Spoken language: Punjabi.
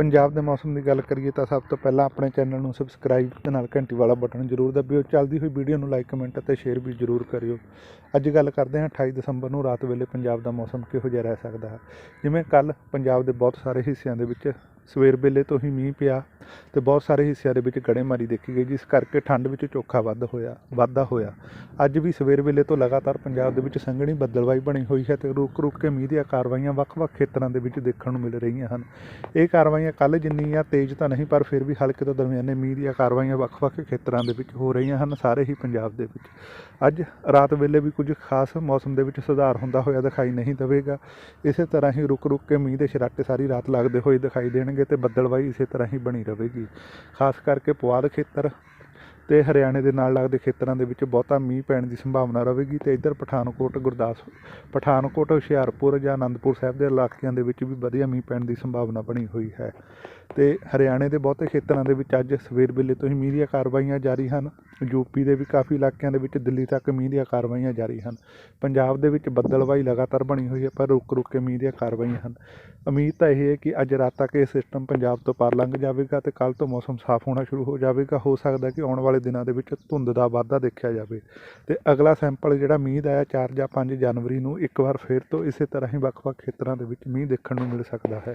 ਪੰਜਾਬ ਦੇ ਮੌਸਮ ਦੀ ਗੱਲ ਕਰੀਏ ਤਾਂ ਸਭ ਤੋਂ ਪਹਿਲਾਂ ਆਪਣੇ ਚੈਨਲ ਨੂੰ ਸਬਸਕ੍ਰਾਈਬ ਤੇ ਨਾਲ ਘੰਟੀ ਵਾਲਾ ਬਟਨ ਜ਼ਰੂਰ ਦਬਿਓ। ਚੱਲਦੀ ਹੋਈ ਵੀਡੀਓ ਨੂੰ ਲਾਈਕ ਕਮੈਂਟ ਅਤੇ ਸ਼ੇਅਰ ਵੀ ਜ਼ਰੂਰ ਕਰਿਓ। ਅੱਜ ਗੱਲ ਕਰਦੇ ਹਾਂ 28 ਦਸੰਬਰ ਨੂੰ ਰਾਤ ਵੇਲੇ ਪੰਜਾਬ ਦਾ ਮੌਸਮ ਕਿਹੋ ਜਿਹਾ ਰਹਿ ਸਕਦਾ ਹੈ? ਜਿਵੇਂ ਕੱਲ ਪੰਜਾਬ ਦੇ ਬਹੁਤ ਸਾਰੇ ਹਿੱਸਿਆਂ ਦੇ ਵਿੱਚ ਸਵੇਰ ਵੇਲੇ ਤੋਂ ਹੀ ਮੀਂਹ ਪਿਆ ਤੇ ਬਹੁਤ ਸਾਰੇ ਹਿੱਸਿਆਂ ਦੇ ਵਿੱਚ ਗੜੇਮਾਰੀ ਦੇਖੀ ਗਈ, ਜਿਸ ਕਰਕੇ ਠੰਡ ਵਿੱਚ ਚੋਖਾ ਵੱਧ ਹੋਇਆ, ਵਾਧਾ ਹੋਇਆ। ਅੱਜ ਵੀ ਸਵੇਰ ਵੇਲੇ ਤੋਂ ਲਗਾਤਾਰ ਪੰਜਾਬ ਦੇ ਵਿੱਚ ਸੰਘਣੀ ਬੱਦਲਵਾਈ ਬਣੀ ਹੋਈ ਹੈ ਤੇ ਰੁਕ ਰੁਕ ਕੇ ਮੀਂਹ ਦੀਆਂ ਕਾਰਵਾਈਆਂ ਵੱਖ-ਵੱਖ ਖੇਤਰਾਂ ਦੇ ਵਿੱਚ ਦੇਖਣ ਨੂੰ ਮਿਲ ਰਹੀਆਂ ਹਨ। ਇਹ ਕਾਰਵਾਈਆਂ ਕੱਲ ਜਿੰਨੀਆਂ ਤੇਜ਼ ਤਾਂ ਨਹੀਂ, ਪਰ ਫਿਰ ਵੀ ਹਲਕੇ ਤੋਂ ਦਰਮਿਆਨੇ ਮੀਂਹ ਦੀਆਂ ਕਾਰਵਾਈਆਂ ਵੱਖ-ਵੱਖ ਖੇਤਰਾਂ ਦੇ ਵਿੱਚ ਹੋ ਰਹੀਆਂ ਹਨ, ਸਾਰੇ ਹੀ ਪੰਜਾਬ ਦੇ ਵਿੱਚ। ਅੱਜ ਰਾਤ ਵੇਲੇ ਵੀ ਕੁਝ ਖਾਸ ਮੌਸਮ ਦੇ ਵਿੱਚ ਸੁਧਾਰ ਹੁੰਦਾ ਹੋਇਆ ਦਿਖਾਈ ਨਹੀਂ ਦੇਵੇਗਾ। ਇਸੇ ਤਰ੍ਹਾਂ ਹੀ ਰੁਕ ਰੁਕ ਕੇ ਮੀਂਹ ਦੇ ਛਰਾਟੇ ਸਾਰੀ ਰਾਤ ਲੱਗਦੇ ਹੋਏ ਦਿਖਾਈ ਦੇਣ ਦੇਣਗੇ ਤੇ ਬੱਦਲਵਾਈ ਇਸੇ ਤਰ੍ਹਾਂ ਹੀ ਬਣੀ ਰਹੇਗੀ। ਖਾਸ ਕਰਕੇ ਪੁਆਧ ਖੇਤਰ ਤੇ ਹਰਿਆਣੇ ਦੇ ਨਾਲ ਲੱਗਦੇ ਖੇਤਰਾਂ ਦੇ ਵਿੱਚ ਬਹੁਤਾ ਮੀਂਹ ਪੈਣ ਦੀ ਸੰਭਾਵਨਾ ਰਹੇਗੀ ਤੇ ਇੱਧਰ ਪਠਾਨਕੋਟ, ਗੁਰਦਾਸ, ਪਠਾਨਕੋਟ, ਹੁਸ਼ਿਆਰਪੁਰ ਜਾਂ ਆਨੰਦਪੁਰ ਸਾਹਿਬ ਦੇ ਇਲਾਕਿਆਂ ਦੇ ਵਿੱਚ ਵੀ ਵਧੀਆ ਮੀਂਹ ਪੈਣ ਦੀ ਸੰਭਾਵਨਾ ਬਣੀ ਹੋਈ ਹੈ। ਤੇ ਹਰਿਆਣੇ ਦੇ ਬਹੁਤੇ ਖੇਤਰਾਂ ਦੇ ਵਿੱਚ ਅੱਜ ਸਵੇਰ ਵੇਲੇ ਤੋਂ ਹੀ ਮੀਂਹ ਦੀਆਂ ਕਾਰਵਾਈਆਂ ਜਾਰੀ ਹਨ। ਯੂਪੀ ਦੇ ਵੀ ਕਾਫੀ ਇਲਾਕਿਆਂ ਦੇ ਵਿੱਚ ਦਿੱਲੀ ਤੱਕ ਮੀਂਹ ਦੀਆਂ ਕਾਰਵਾਈਆਂ ਜਾਰੀ ਹਨ। ਪੰਜਾਬ ਦੇ ਵਿੱਚ ਬੱਦਲਵਾਈ ਲਗਾਤਾਰ ਬਣੀ ਹੋਈ ਹੈ, ਪਰ ਰੁਕ ਰੁਕ ਕੇ ਮੀਂਹ ਦੀਆਂ ਕਾਰਵਾਈਆਂ ਹਨ। ਉਮੀਦ ਤਾਂ ਇਹ ਹੈ ਕਿ ਅੱਜ ਰਾਤ ਤੱਕ ਇਹ ਸਿਸਟਮ ਪੰਜਾਬ ਤੋਂ ਪਾਰ ਲੰਘ ਜਾਵੇਗਾ ਤੇ ਕੱਲ ਤੋਂ ਮੌਸਮ ਸਾਫ਼ ਹੋਣਾ ਸ਼ੁਰੂ ਹੋ ਜਾਵੇਗਾ। ਹੋ ਸਕਦਾ ਕਿ ਆਉਣ ਵਾਲੇ ਵਾਲੇ ਦਿਨਾਂ ਦੇ ਵਿੱਚ ਧੁੰਦ ਦਾ ਵਾਧਾ ਦੇਖਿਆ ਜਾਵੇ। ਤੇ ਅਗਲਾ ਸੈਂਪਲ ਜਿਹੜਾ ਮੀਂਹ ਦਾ ਹੈ 4 ਜਾਂ 5 ਜਨਵਰੀ ਨੂੰ ਇੱਕ ਵਾਰ ਫਿਰ ਤੋਂ ਇਸੇ ਤਰ੍ਹਾਂ ਹੀ ਵੱਖ-ਵੱਖ ਖੇਤਰਾਂ ਦੇ ਵਿੱਚ ਮੀਂਹ ਦੇਖਣ ਨੂੰ ਮਿਲ ਸਕਦਾ ਹੈ।